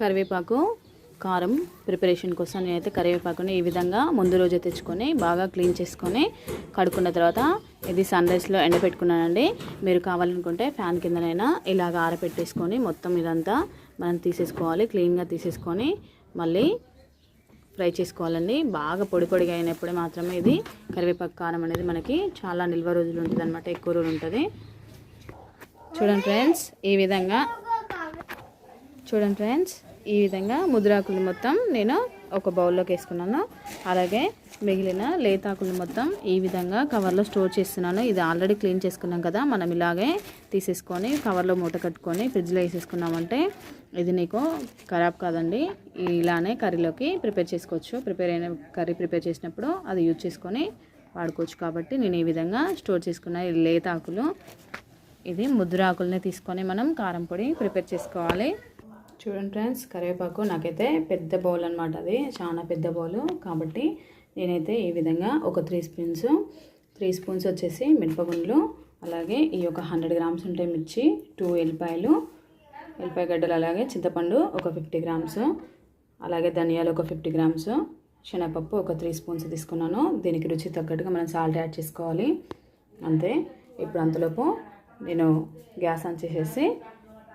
కరివేపాకు కారం ప్రిపరేషన్ కోసం నేనైతే కరివేపాకుని ఈ విధంగా ముందు రోజే తెచ్చుకొని బాగా క్లీన్ చేసుకొని కడుక్కున్న తర్వాత ఇది సన్ రైస్లో ఎండబెట్టుకున్నానండి. మీరు కావాలనుకుంటే ఫ్యాన్ కిందనైనా ఇలాగ ఆరబెట్టేసుకొని మొత్తం ఇదంతా మనం తీసేసుకోవాలి. క్లీన్గా తీసేసుకొని మళ్ళీ ఫ్రై చేసుకోవాలండి. బాగా పొడి పొడిగా అయినప్పుడే మాత్రమే ఇది కరివేపాకు కారం అనేది మనకి చాలా నిల్వ రోజులు ఉంటుంది అనమాట ఎక్కువ రోజులు ఉంటుంది. చూడండి ఫ్రెండ్స్ ఈ విధంగా చూడండి ఫ్రెండ్స్ ఈ విధంగా ముద్రాకులు మొత్తం నేను ఒక బౌల్లోకి వేసుకున్నాను. అలాగే మిగిలిన లేతాకులు మొత్తం ఈ విధంగా కవర్లో స్టోర్ చేస్తున్నాను. ఇది ఆల్రెడీ క్లీన్ చేసుకున్నాం కదా మనం ఇలాగే తీసేసుకొని కవర్లో మూట కట్టుకొని ఫ్రిడ్జ్లో వేసేసుకున్నామంటే ఇది నీకు ఖరాబ్ కాదండి. ఇలానే కర్రీలోకి ప్రిపేర్ చేసుకోవచ్చు. ప్రిపేర్ అయిన కర్రీ ప్రిపేర్ చేసినప్పుడు అది యూజ్ చేసుకొని వాడుకోవచ్చు. కాబట్టి నేను ఈ విధంగా స్టోర్ చేసుకున్న ఈ లేతాకులు ఇది ముద్ర తీసుకొని మనం కారం పొడి ప్రిపేర్ చేసుకోవాలి. చూడండి ఫ్రెండ్స్ కరివేపాకు నాకైతే పెద్ద బౌల్ అనమాట అది. చాలా పెద్ద బౌల్ కాబట్టి నేనైతే ఈ విధంగా ఒక త్రీ స్పూన్స్ త్రీ స్పూన్స్ వచ్చేసి మిరపగుండ్లు అలాగే ఈ యొక్క హండ్రెడ్ గ్రామ్స్ ఉంటాయి మిర్చి టూ ఎల్లిపాయలు ఎల్లిపాయ గడ్డలు అలాగే చింతపండు ఒక ఫిఫ్టీ గ్రామ్స్ అలాగే ధనియాలు ఒక ఫిఫ్టీ గ్రామ్స్ శనగపప్పు ఒక త్రీ స్పూన్స్ తీసుకున్నాను. దీనికి రుచి తగ్గట్టుగా మనం సాల్ట్ యాడ్ చేసుకోవాలి. అంతే. ఇప్పుడు అంతలోపు నేను గ్యాస్ ఆన్ చేసేసి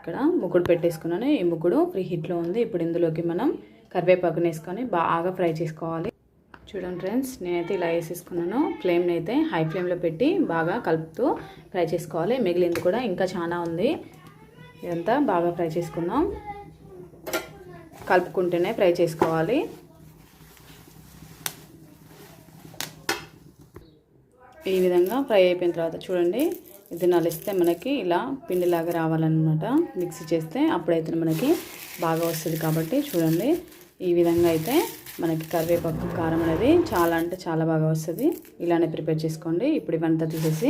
ఇక్కడ ముగ్గుడు పెట్టేసుకున్నాను. ఈ ముగ్గుడు ఫ్రీ హీట్లో ఉంది. ఇప్పుడు ఇందులోకి మనం కరివేపాకుని వేసుకొని బాగా ఫ్రై చేసుకోవాలి. చూడండి ఫ్రెండ్స్ నేనైతే ఇలా వేసేసుకున్నాను. ఫ్లేమ్ని అయితే హై ఫ్లేమ్లో పెట్టి బాగా కలుపుతూ ఫ్రై చేసుకోవాలి. మిగిలింది కూడా ఇంకా చాలా ఉంది. ఇదంతా బాగా ఫ్రై చేసుకుందాం. కలుపుకుంటేనే ఫ్రై చేసుకోవాలి. ఈ విధంగా ఫ్రై అయిపోయిన తర్వాత చూడండి. ఇది నలిస్తే మనకి ఇలా పిండిలాగా రావాలన్నమాట. మిక్సీ చేస్తే అప్పుడైతే మనకి బాగా వస్తుంది కాబట్టి చూడండి. ఈ విధంగా అయితే మనకి కరివేపాకు కారం అనేది చాలా అంటే చాలా బాగా వస్తుంది. ఇలానే ప్రిపేర్ చేసుకోండి. ఇప్పుడు ఇవంతా తీసేసి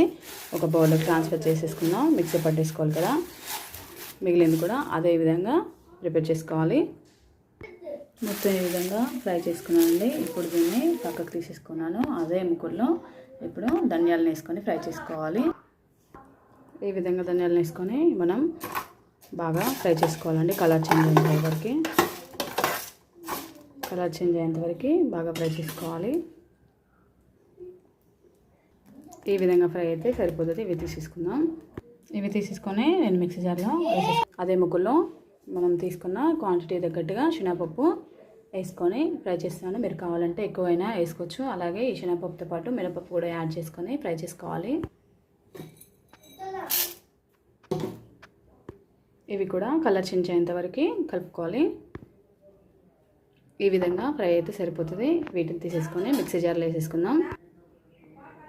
ఒక బౌల్లోకి ట్రాన్స్ఫర్ చేసేసుకుందాం. మిక్సీ పట్టేసుకోవాలి కదా. మిగిలింది కూడా అదే విధంగా ప్రిపేర్ చేసుకోవాలి. మొత్తం ఈ విధంగా ఫ్రై చేసుకున్నానండి. ఇప్పుడు దీన్ని పక్కకు తీసేసుకున్నాను. అదే ముక్కుల్లో ఇప్పుడు ధనియాలను వేసుకొని ఫ్రై చేసుకోవాలి. ఈ విధంగా ధనియాలను వేసుకొని మనం బాగా ఫ్రై చేసుకోవాలండి. కలర్ చేంజ్ అయ్యేంత వరకు. కలర్ చేంజ్ అయ్యేంత వరకు బాగా ఫ్రై చేసుకోవాలి. ఈ విధంగా ఫ్రై అయితే సరిపోతుంది. ఇవి తీసేసుకుందాం. ఇవి తీసేసుకొని నేను మిక్సీ జార్లో అదే ముగ్గుల్లో మనం తీసుకున్న క్వాంటిటీ తగ్గట్టుగా శనగపప్పు వేసుకొని ఫ్రై చేస్తున్నాను మీరు కావాలంటే ఎక్కువైనా వేసుకోవచ్చు. అలాగే ఈ శనగపప్పుతో పాటు మినపప్పు కూడా యాడ్ చేసుకొని ఫ్రై చేసుకోవాలి. ఇవి కూడా కలర్ చేంజ్ కలుపుకోవాలి. ఈ విధంగా ఫ్రై అయితే సరిపోతుంది. వీటిని తీసేసుకొని మిక్సీ జార్లో వేసేసుకుందాం.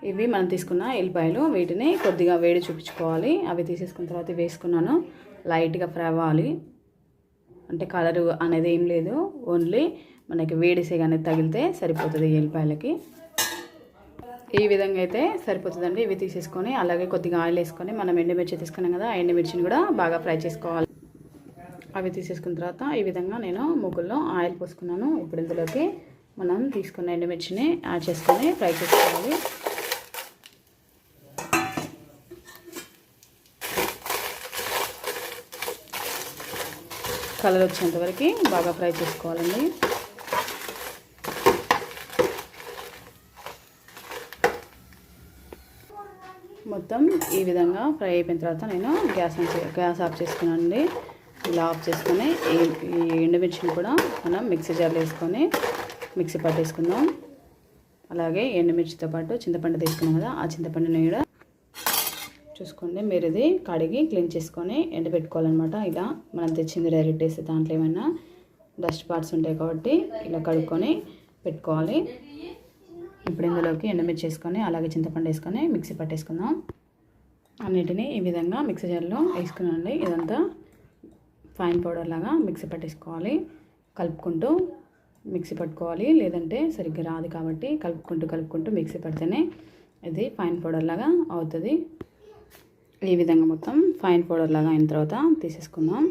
ఇవి మనం తీసుకున్న ఎల్లిపాయలు వీటిని కొద్దిగా వేడి చూపించుకోవాలి. అవి తీసేసుకున్న తర్వాత వేసుకున్నాను. లైట్గా ఫ్రై అవ్వాలి అంటే కలరు అనేది ఏం లేదు. ఓన్లీ మనకి వేడిసే కానీ తగిలితే సరిపోతుంది ఎల్లిపాయలకి. ఈ విధంగా అయితే సరిపోతుందండి. ఇవి తీసేసుకొని అలాగే కొద్దిగా ఆయిల్ వేసుకొని మనం ఎండుమిర్చి తీసుకున్నాం కదా ఆ ఎండుమిర్చిని కూడా బాగా ఫ్రై చేసుకోవాలి. అవి తీసేసుకున్న తర్వాత ఈ విధంగా నేను ముగ్గుల్లో ఆయిల్ పోసుకున్నాను. ఇప్పుడు ఇందులోకి మనం తీసుకున్న ఎండుమిర్చిని యాడ్ చేసుకొని ఫ్రై చేసుకోవాలి. కలర్ వచ్చేంత వరకు బాగా ఫ్రై చేసుకోవాలండి. మొత్తం ఈ విధంగా ఫ్రై అయిపోయిన తర్వాత నేను గ్యాస్ చే- గ్యాస్ ఆఫ్ చేసుకున్నానండి. ఇలా ఆఫ్ చేసుకొని ఈ ఈ ఎండుమిర్చిని కూడా మనం మిక్సీ జార్లో వేసుకొని మిక్సీ పట్టేసుకుందాం అలాగే ఎండుమిర్చితో పాటు చింతపండు తీసుకున్నాం కదా ఆ చింతపండుని కూడా చూసుకోండి. మీరు ఇది కడిగి క్లీన్ చేసుకొని ఎండబెట్టుకోవాలన్నమాట. ఇలా మనం తెచ్చింది డైరెక్ట్ వేస్తే దాంట్లో ఏమైనా డస్ట్ పార్ట్స్ ఉంటాయి కాబట్టి ఇలా కడుక్కొని పెట్టుకోవాలి. ఇప్పుడు ఇందులోకి ఎండుమిర్చి వేసుకొని అలాగే చింతపండు వేసుకొని మిక్సీ పట్టేసుకుందాం. అన్నిటినీ ఈ విధంగా మిక్సీ జార్లో వేసుకునండి. ఇదంతా ఫైన్ పౌడర్ లాగా మిక్సీ పట్టేసుకోవాలి. కలుపుకుంటూ మిక్సీ పట్టుకోవాలి. లేదంటే సరిగ్గా రాదు కాబట్టి కలుపుకుంటూ కలుపుకుంటూ మిక్సీ పడితేనే ఇది ఫైన్ పౌడర్ లాగా అవుతుంది. ఈ విధంగా మొత్తం ఫైన్ పౌడర్ లాగా అయిన తర్వాత తీసేసుకుందాం.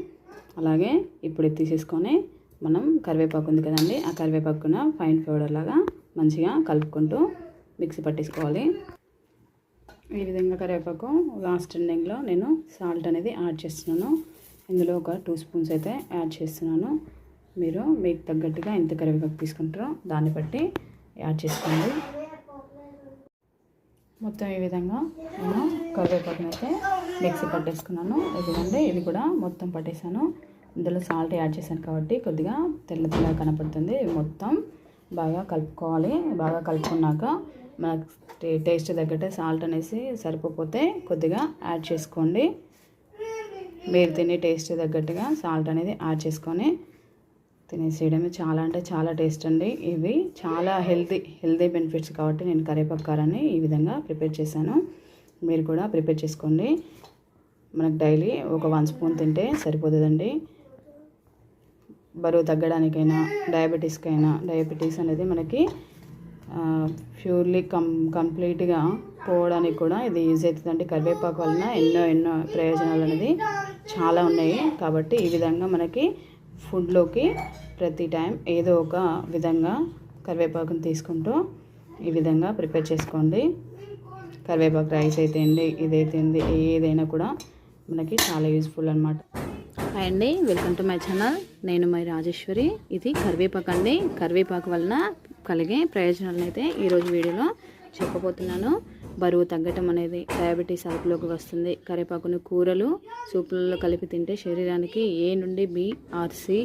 అలాగే ఇప్పుడు తీసేసుకొని మనం కరివేపాకు ఉంది కదండి ఆ కరివేపాకున ఫైన్ పౌడర్ లాగా మంచిగా కలుపుకుంటూ మిక్సీ పట్టేసుకోవాలి. ఈ విధంగా కరివేపాకు లాస్ట్ ఎండింగ్లో నేను సాల్ట్ అనేది యాడ్ చేస్తున్నాను. ఇందులో ఒక టూ స్పూన్స్ అయితే యాడ్ చేస్తున్నాను. మీరు మీకు తగ్గట్టుగా ఎంత కరివేపాకు తీసుకుంటారో దాన్ని బట్టి యాడ్ చేసుకోండి. మొత్తం ఈ విధంగా నేను కరివేపాకునైతే మిక్సీ పట్టేసుకున్నాను. ఇదిగోండి ఇది కూడా మొత్తం పట్టేశాను. ఇందులో సాల్ట్ యాడ్ చేశాను కాబట్టి కొద్దిగా తెల్ల తెల్లగా కనపడుతుంది. మొత్తం బాగా కలుపుకోవాలి. బాగా కలుపుకున్నాక మనకు టే- టేస్ట్ తగ్గట్టే సాల్ట్ అనేసి సరిపోతే కొద్దిగా యాడ్ చేసుకోండి. మీరు తినే టేస్ట్ తగ్గట్టుగా సాల్ట్ అనేది యాడ్ చేసుకొని తినేసేయడమే చాలా అంటే చాలా టేస్ట్ అండి. ఇవి చాలా హెల్తీ హెల్తీ బెనిఫిట్స్ కాబట్టి నేను కరేపక్కారని కారాన్ని ఈ విధంగా ప్రిపేర్ చేశాను. మీరు కూడా ప్రిపేర్ చేసుకోండి. మనకు డైలీ ఒక వన్ స్పూన్ తింటే సరిపోతుందండి. బరువు తగ్గడానికైనా డయాబెటీస్కైనా డయాబెటీస్ అనేది మనకి ప్యూర్లీ కం కంప్లీట్గా పోవడానికి కూడా ఇది యూజ్ అవుతుందండి. కరివేపాకు వలన ఎన్నో ఎన్నో ప్రయోజనాలు అనేది చాలా ఉన్నాయి. కాబట్టి ఈ విధంగా మనకి ఫుడ్లోకి ప్రతి టైం ఏదో ఒక విధంగా కరివేపాకుని తీసుకుంటూ ఈ విధంగా ప్రిపేర్ చేసుకోండి. కరివేపాకు రైస్ అయితే అండి ఇదైతే ఏంది, ఏదైనా కూడా మనకి చాలా యూస్ఫుల్ అనమాట హాయ్ అండి వెల్కమ్ టు మై ఛానల్. నేను మై రాజేశ్వరి. ఇది కరివేపాకు అండి. కరివేపాకు వలన కలిగే ప్రయోజనాలను అయితే ఈరోజు వీడియోలో చెప్పబోతున్నాను. బరువు తగ్గటం అనేది డయాబెటీస్ అదుపులోకి వస్తుంది. కరివేపాకుని కూరలు సూపులలో కలిపి తింటే శరీరానికి ఏ నుండి బి ఆర్సి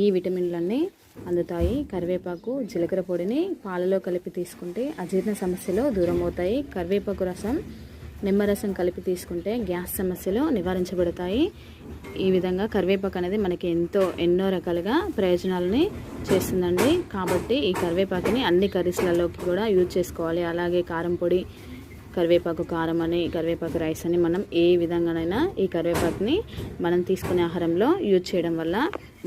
ఈ విటమిన్లన్నీ అందుతాయి. కరివేపాకు జీలకర్ర పొడిని పాలలో కలిపి తీసుకుంటే అజీర్ణ సమస్యలు దూరం అవుతాయి. కరివేపాకు రసం నిమ్మరసం కలిపి తీసుకుంటే గ్యాస్ సమస్యలు నివారించబడతాయి. ఈ విధంగా కరివేపాకు అనేది మనకి ఎంతో ఎన్నో రకాలుగా ప్రయోజనాలని చేస్తుందండి. కాబట్టి ఈ కరివేపాకుని అన్ని కర్రీస్లలోకి కూడా యూజ్ చేసుకోవాలి. అలాగే కారం పొడి కరివేపాకు కారం అని కరివేపాకు రైస్ అని మనం ఏ విధంగానైనా ఈ కరివేపాకుని మనం తీసుకునే ఆహారంలో యూజ్ చేయడం వల్ల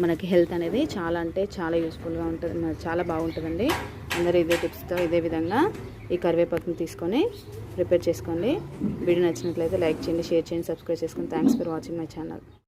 మనకి హెల్త్ అనేది చాలా అంటే చాలా యూస్ఫుల్గా ఉంటుంది చాలా బాగుంటుందండి. అందరూ ఇదే టిప్స్తో ఇదే విధంగా ఈ కరివేపాకుని తీసుకొని ప్రిపేర్ చేసుకోండి. వీడియో నచ్చినట్లయితే లైక్ చేయండి షేర్ చేయండి సబ్స్క్రైబ్ చేసుకోండి thanks for watching my channel.